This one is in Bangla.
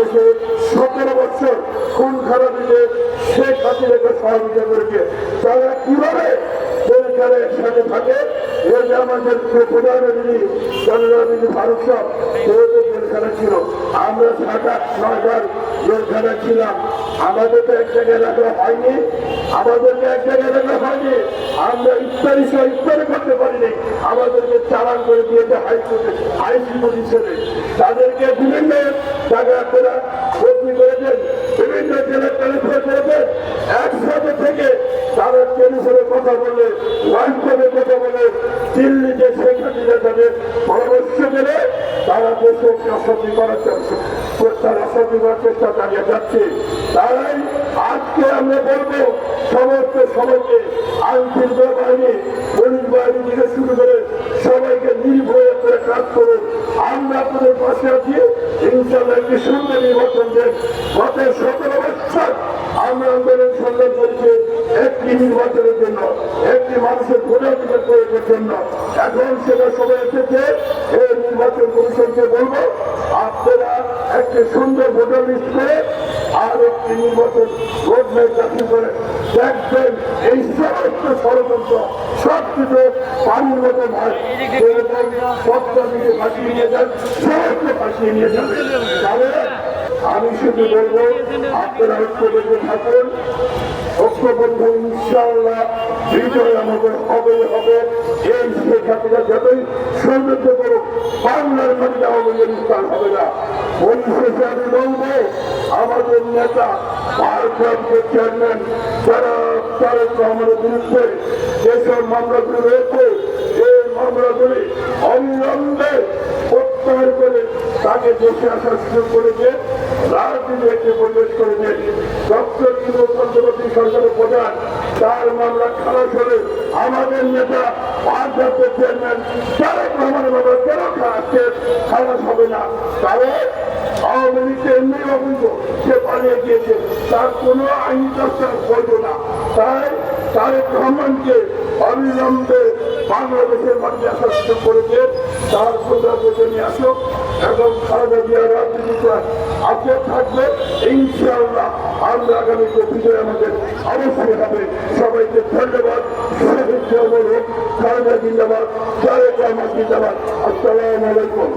বাংলাদেশে সতেরো বছর খুন সে শেখ রেখে সহযোগিতা করেছে। তারা কীভাবে থাকে? আমাদের ছিল। আমরা ছিলাম। আমাদের তো এক জায়গায় রাখা হয়নি। আমাদেরকে এক জায়গায় রাখা হয়নি। আমরা ইত্যাদি সহ ইত্যাদি করতে পারিনি। আমাদেরকে চালান করে দিয়েছে হাইকোর্টে আইসি পজিশনে তাদেরকে বিভিন্ন জায়গা আপনারা বদলি করেছেন। বিভিন্ন জেলার ট্রান্সফার করেছেন। একসাথে থেকে তারা টেলিফোনে কথা বলে হোয়াটসঅ্যাপে কথা বলে দিল্লিতে শেখ হাসিনা তাদের পরামর্শ দিলে তারা দেশকে অশান্তি করার চেষ্টা অশান্তি করার চেষ্টা চালিয়ে যাচ্ছে। তাই আজকে আমরা বলব সমস্ত সবাইকে আইন শৃঙ্খলা বাহিনী, পুলিশ বাহিনী থেকে শুরু করে সবাইকে নির্ভয়ে করে কাজ করুন। আমরা আপনাদের পাশে আছি। ইনশাল্লাহ একটি সুন্দর নির্বাচন দেন গত সতেরো বছর আমরা আন্দোলন সংগ্রাম করেছি, একটি নির্বাচনের জন্য, একটি মানুষের ভোটাধিকার প্রয়োগের জন্য। এখন সেটা সবাই এসেছে, এই নির্বাচন কমিশনকে বলব, আপনারা একটি সুন্দর ভোটার লিস্ট করে আর একটি নির্বাচন রোডম্যাপ দাখিল করে, দেখবেন এই সমস্ত ষড়যন্ত্র সব কিছু পানির মতো যেরকম ভাসিয়ে নিয়ে যান সমস্ত ভাসিয়ে নিয়ে যাবে তাহলে আমি শুধু বলব, আপনারা ঐক্যবদ্ধ থাকুন। ঐক্যবদ্ধ ইনশাআল্লাহ, বিজয় আমাদের হবে। হবে হাসিনা যতই সৌন্দর্য করুক বাংলার মধ্যে আমাদের স্থান হবে না। পরিশেষে আমি বলব, আমাদের নেতা বিরুদ্ধে যেসব মামলাগুলি রয়েছে এই মামলাগুলি অবিলম্বে প্রত্যাহার করে তাকে দেশে আসার সুযোগ করেছে। রাজনীতি একটি পরিবেশ করেছে। ডক্টর বিনোদ চন্দ্রবর্তী সরকারের প্রধান, তার মামলা খালাস হলে আমাদের নেতা চেয়ারম্যান কেন হবে না। আওয়ামী এমনি সে পালিয়ে গিয়েছে। তার কোনো আইনি চর্চার বৈধ না। তাই তারেক রহমানকে অবিলম্বে বাংলাদেশের মানুষ আসার করেছে, তার সোজা নিয়ে আসুক এবং খালেদা জিয়া রাজনীতিটা আজকে থাকবে ইনশাআল্লাহ আমরা আগামী বিজয় আমাদের অবশ্যই হবে। সবাইকে ধন্যবাদ খালেদা জিন্দাবাদ তারেক রহমান জিন্দাবাদ। আসসালামু আলাইকুম।